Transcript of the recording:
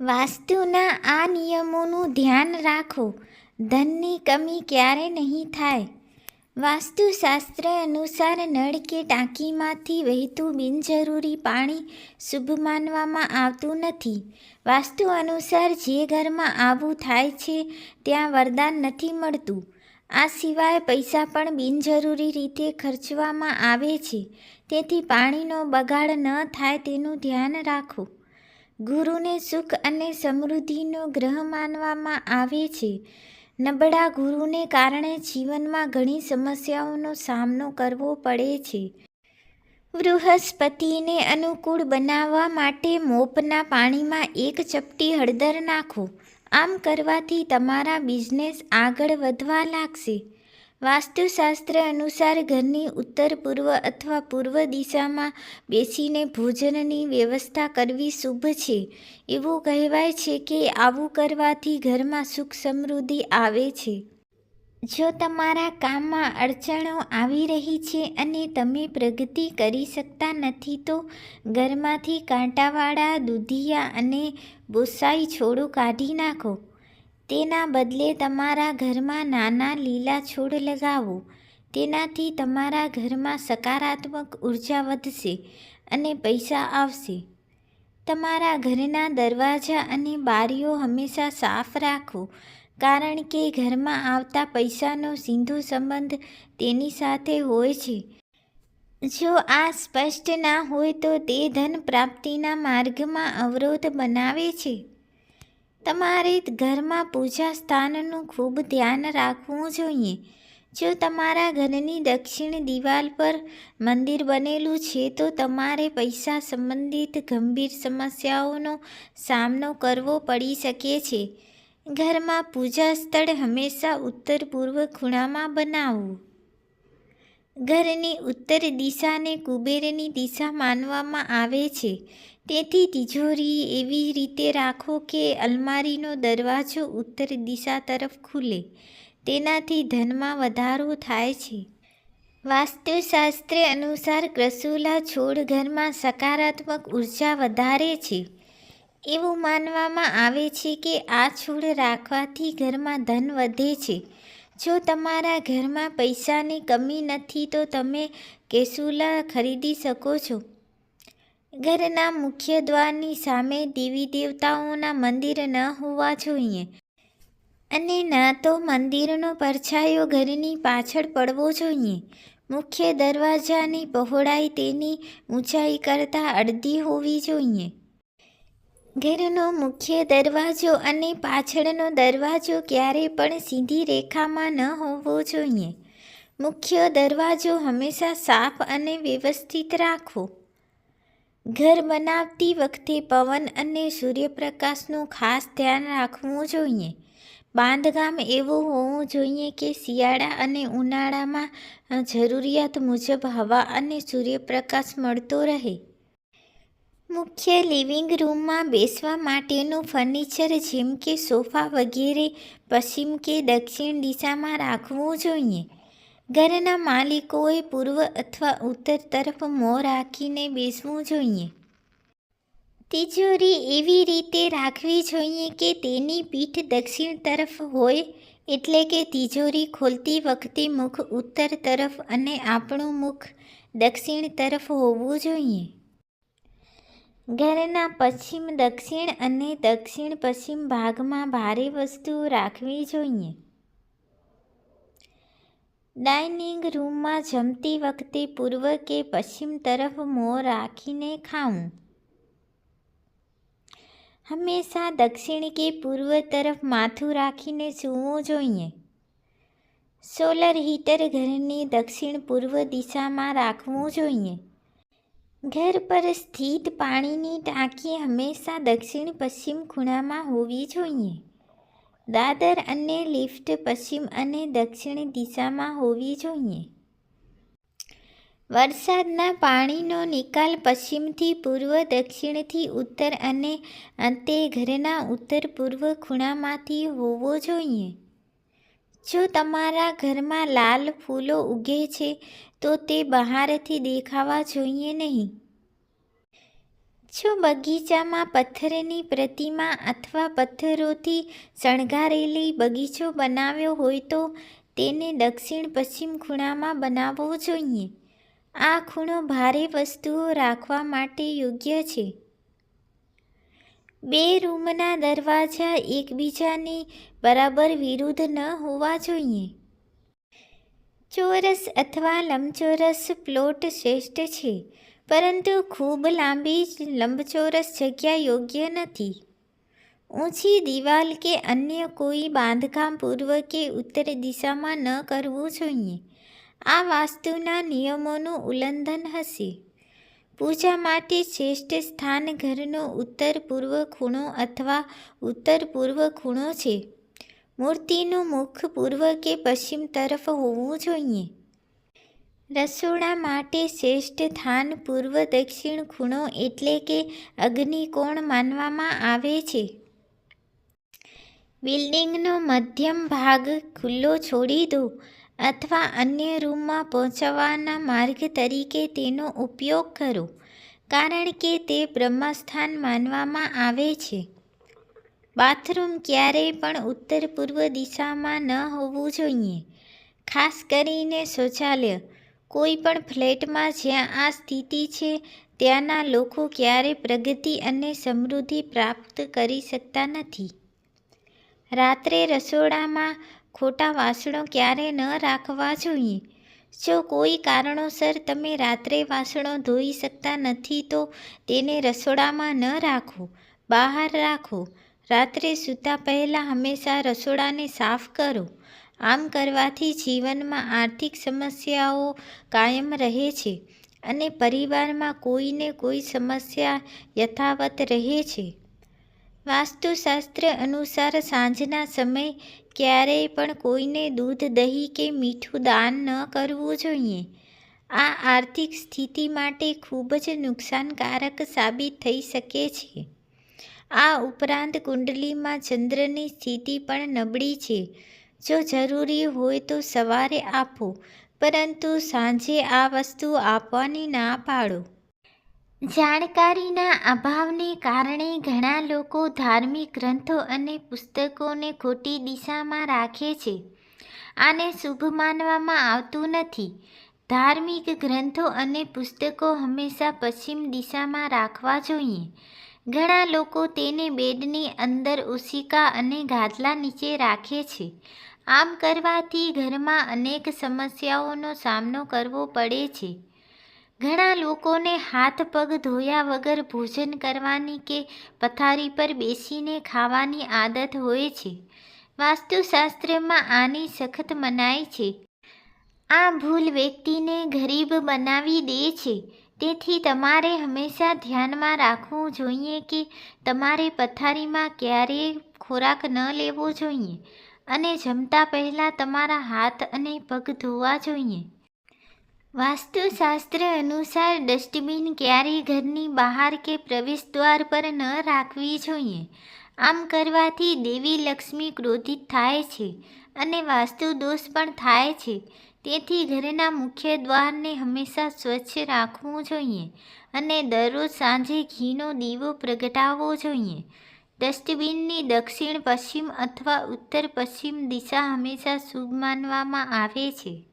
વાસ્તુના આ નિયમોનું ધ્યાન રાખો. ધનની કમી ક્યારે નહીં થાય. વાસ્તુશાસ્ત્ર અનુસાર નળ કે ટાંકીમાંથી વહેતું બિનજરૂરી પાણી શુભ માનવામાં આવતું નથી. વાસ્તુ અનુસાર જે ઘરમાં આવું થાય છે, ત્યાં વરદાન નથી મળતું. આ સિવાય પૈસા પણ બિનજરૂરી રીતે ખર્ચવામાં આવે છે. તેથી પાણીનો બગાડ ન થાય તેનું ધ્યાન રાખો. ગુરુને સુખ અને સમૃદ્ધિનો ગ્રહ માનવામાં આવે છે. નબળા ગુરુને કારણે જીવનમાં ઘણી સમસ્યાઓનો સામનો કરવો પડે છે. બૃહસ્પતિને અનુકૂળ બનાવવા માટે મોપના પાણીમાં એક ચપટી હળદર નાખો. આમ કરવાથી તમારા બિઝનેસ આગળ વધવા લાગશે. વાસ્તુશાસ્ત્ર અનુસાર ઘરની ઉત્તર પૂર્વ અથવા પૂર્વ દિશામાં બેસીને ભોજનની વ્યવસ્થા કરવી શુભ છે. એવું કહેવાય છે કે આવું કરવાથી ઘરમાં સુખ સમૃદ્ધિ આવે છે. જો તમારા કામમાં અડચણો આવી રહી છે અને તમે પ્રગતિ કરી શકતા નથી તો ઘરમાંથી કાંટાવાળા દૂધિયા અને બોસાઈ છોડું કાઢી નાખો. તેના બદલે તમારા ઘરમાં નાના લીલા છોડ લગાવો. તેનાથી તમારા ઘરમાં સકારાત્મક ઊર્જા વધશે અને પૈસા આવશે. તમારા ઘરના દરવાજા અને બારીઓ હંમેશા સાફ રાખો, કારણ કે ઘરમાં આવતા પૈસાનો સીધો સંબંધ તેની સાથે હોય છે. જો આ સ્પષ્ટ ના હોય તો તે ધન પ્રાપ્તિના માર્ગમાં અવરોધ બનાવે છે. તમારે ઘરમાં પૂજા સ્થાનનું ખૂબ ધ્યાન રાખવું જોઈએ. જો તમારા ઘરની દક્ષિણ દિવાલ પર મંદિર બનેલું છે, તો તમારે પૈસા સંબંધિત ગંભીર સમસ્યાઓનો સામનો કરવો પડી શકે છે. ઘરમાં પૂજા સ્થળ હંમેશા ઉત્તર પૂર્વ ખૂણામાં બનાવવું ઘરની ઉત્તર દિશાને કુબેરની દિશા માનવામાં આવે છે. તેથી તિજોરી એવી રીતે રાખો કે અલમારીનો દરવાજો ઉત્તર દિશા તરફ ખુલે. તેનાથી ધનમાં વધારો થાય છે. વાસ્તુશાસ્ત્ર અનુસાર ક્રસુલા છોડ ઘરમાં સકારાત્મક ઊર્જા વધારે છે. એવું માનવામાં આવે છે કે આ છોડ રાખવાથી ઘરમાં ધન વધે છે. જો તમારા ઘરમાં પૈસાની કમી નથી, તો તમે કેસુલા ખરીદી શકો છો. ઘરના મુખ્ય દ્વારની સામે દેવી દેવતાઓના મંદિર ન હોવા જોઈએ. અને ના તો મંદિરનો પરછાયો ઘરની પાછળ પડવો જોઈએ. મુખ્ય દરવાજાની પહોળાઈ તેની ઊંચાઈ કરતાં અડધી હોવી જોઈએ. ઘરનો મુખ્ય દરવાજો અને પાછળનો દરવાજો ક્યારે પણ સીધી રેખામાં ન હોવો જોઈએ. મુખ્ય દરવાજો હંમેશા સાફ અને વ્યવસ્થિત રાખવો. ઘર બનાવતી વખતે પવન અને સૂર્યપ્રકાશનું ખાસ ધ્યાન રાખવું જોઈએ. બાંધકામ એવું હોવું જોઈએ કે શિયાળા અને ઉનાળામાં જરૂરિયાત મુજબ હવા અને સૂર્યપ્રકાશ મળતો રહે. મુખ્ય લિવિંગ રૂમમાં બેસવા માટેનું ફર્નિચર જેમ કે સોફા વગેરે પશ્ચિમ કે દક્ષિણ દિશામાં રાખવું જોઈએ. ઘરના માલિકોએ પૂર્વ અથવા ઉત્તર તરફ મોં રાખીને બેસવું જોઈએ. તિજોરી એવી રીતે રાખવી જોઈએ કે તેની પીઠ દક્ષિણ તરફ હોય, એટલે કે તિજોરી ખોલતી વખતે મુખ ઉત્તર તરફ અને આપણું મુખ દક્ષિણ તરફ હોવું જોઈએ. ઘરના પશ્ચિમ, દક્ષિણ અને દક્ષિણ પશ્ચિમ ભાગમાં ભારે વસ્તુઓ રાખવી જોઈએ. ડાઇનિંગ રૂમમાં જમતી વખતે પૂર્વ કે પશ્ચિમ તરફ મોં રાખીને ખાવું. હંમેશા દક્ષિણ કે પૂર્વ તરફ માથું રાખીને સૂવું જોઈએ. સોલર હીટર ઘરની દક્ષિણ પૂર્વ દિશામાં રાખવું જોઈએ. ઘર પર સ્થિત પાણીની ટાંકી હંમેશા દક્ષિણ પશ્ચિમ ખૂણામાં હોવી જોઈએ. દાદર અને લિફ્ટ પશ્ચિમ અને દક્ષિણ દિશામાં હોવી જોઈએ. વરસાદના પાણીનો નિકાલ પશ્ચિમથી પૂર્વ, દક્ષિણથી ઉત્તર અને અંતે ઘરના ઉત્તર પૂર્વ ખૂણામાંથી હોવો જોઈએ. જો તમારા ઘરમાં લાલ ફૂલો ઉગે છે તો તે બહારથી દેખાવા જોઈએ નહીં. જો બગીચામાં પથ્થરની પ્રતિમા અથવા પથ્થરોથી શણગારેલી બગીચો બનાવ્યો હોય તો તેને દક્ષિણ પશ્ચિમ ખૂણામાં બનાવવો જોઈએ. આ ખૂણો ભારે વસ્તુઓ રાખવા માટે યોગ્ય છે. બે રૂમના દરવાજા એકબીજાની બરાબર વિરુદ્ધ ન હોવા જોઈએ. ચોરસ અથવા લંબચોરસ પ્લોટ શ્રેષ્ઠ છે, પરંતુ ખૂબ લાંબી લંબચોરસ જગ્યા યોગ્ય નથી. ઊંચી દિવાલ કે અન્ય કોઈ બાંધકામ પૂર્વ કે ઉત્તર દિશામાં ન કરવું જોઈએ. આ વાસ્તુના નિયમોનું ઉલ્લંઘન હશે. પૂજા માટે શ્રેષ્ઠ સ્થાન ઘરનો ઉત્તર પૂર્વ ખૂણો અથવા ઉત્તર પૂર્વ ખૂણો છે. મૂર્તિનું મુખ પૂર્વ કે પશ્ચિમ તરફ હોવું જોઈએ. રસોડા માટે શ્રેષ્ઠ સ્થાન પૂર્વ દક્ષિણ ખૂણો એટલે કે અગ્નિકોણ માનવામાં આવે છે. બિલ્ડિંગનો મધ્યમ ભાગ ખુલ્લો છોડી દો અથવા અન્ય રૂમમાં પહોંચવાના માર્ગ તરીકે તેનો ઉપયોગ કરો, કારણ કે તે બ્રહ્મસ્થાન માનવામાં આવે છે. બાથરૂમ ક્યારેય પણ ઉત્તર પૂર્વ દિશામાં ન હોવું જોઈએ. ખાસ કરીને શૌચાલય. કોઈ પણ ફ્લેટમાં જ્યાં આ સ્થિતિ છે, ત્યાંના લોકો ક્યારેય પ્રગતિ અને સમૃદ્ધિ પ્રાપ્ત કરી શકતા નથી. રાત્રે રસોડામાં ખોટા વાસણો ક્યારે ન રાખવા જોઈએ? જો કોઈ કારણોસર તમે રાત્રે વાસણો ધોઈ શકતા નથી, તો તેને રસોડામાં ન રાખો, બહાર રાખો રાત્રે સૂતા પહેલાં હંમેશા રસોડાને સાફ કરો. આમ કરવાથી જીવનમાં આર્થિક સમસ્યાઓ કાયમ રહે છે અને પરિવારમાં કોઈને કોઈ સમસ્યા યથાવત રહે છે. વાસ્તુશાસ્ત્ર અનુસાર સાંજના સમય ક્યારેય પણ કોઈને દૂધ, દહીં કે મીઠું દાન ન કરવું જોઈએ. આ આર્થિક સ્થિતિ માટે ખૂબ જ નુકસાનકારક સાબિત થઈ શકે છે. આ ઉપરાંત કુંડલીમાં ચંદ્રની સ્થિતિ પણ નબળી છે. જો જરૂરી હોય તો સવારે આપો, પરંતુ સાંજે આ વસ્તુ આપવાની ના પાડો. જાણકારીના અભાવને કારણે ઘણા લોકો ધાર્મિક ગ્રંથો અને પુસ્તકોને ખોટી દિશામાં રાખે છે. આને શુભ માનવામાં આવતું નથી. ધાર્મિક ગ્રંથો અને પુસ્તકો હંમેશા પશ્ચિમ દિશામાં રાખવા જોઈએ. ઘણા લોકો તેને બેડની અંદર ઓશિકા અને ગાદલા નીચે રાખે છે. આમ કરવાથી ઘરમાં અનેક સમસ્યાઓનો સામનો કરવો પડે છે. ઘણા લોકોને હાથ પગ ધોયા વગર ભોજન કરવાની કે પથારી પર બેસીને ખાવાની આદત હોય છે. વાસ્તુશાસ્ત્રમાં આની સખત મનાય છે. આ ભૂલ વ્યક્તિને ગરીબ બનાવી દે છે. તેથી તમારે હંમેશા ધ્યાનમાં રાખવું જોઈએ કે તમારે પથારીમાં ક્યારેય ખોરાક ન લેવો જોઈએ અને જમતા પહેલાં તમારા હાથ અને પગ ધોવા જોઈએ. વાસ્તુશાસ્ત્ર અનુસાર ડસ્ટબિન ક્યારેય ઘરની બહાર કે પ્રવેશદ્વાર પર ન રાખવી જોઈએ. આમ કરવાથી દેવી લક્ષ્મી ક્રોધિત થાય છે. અને વાસ્તુ દોષ પણ થાય છે. તેથી ઘરના મુખ્ય દ્વારને હંમેશા સ્વચ્છ રાખવું જોઈએ અને દરરોજ સાંજે ઘીનો દીવો પ્રગટાવવો જોઈએ. ડસ્ટબિનની દક્ષિણ પશ્ચિમ અથવા ઉત્તર પશ્ચિમ દિશા હંમેશા શુભ માનવામાં આવે છે.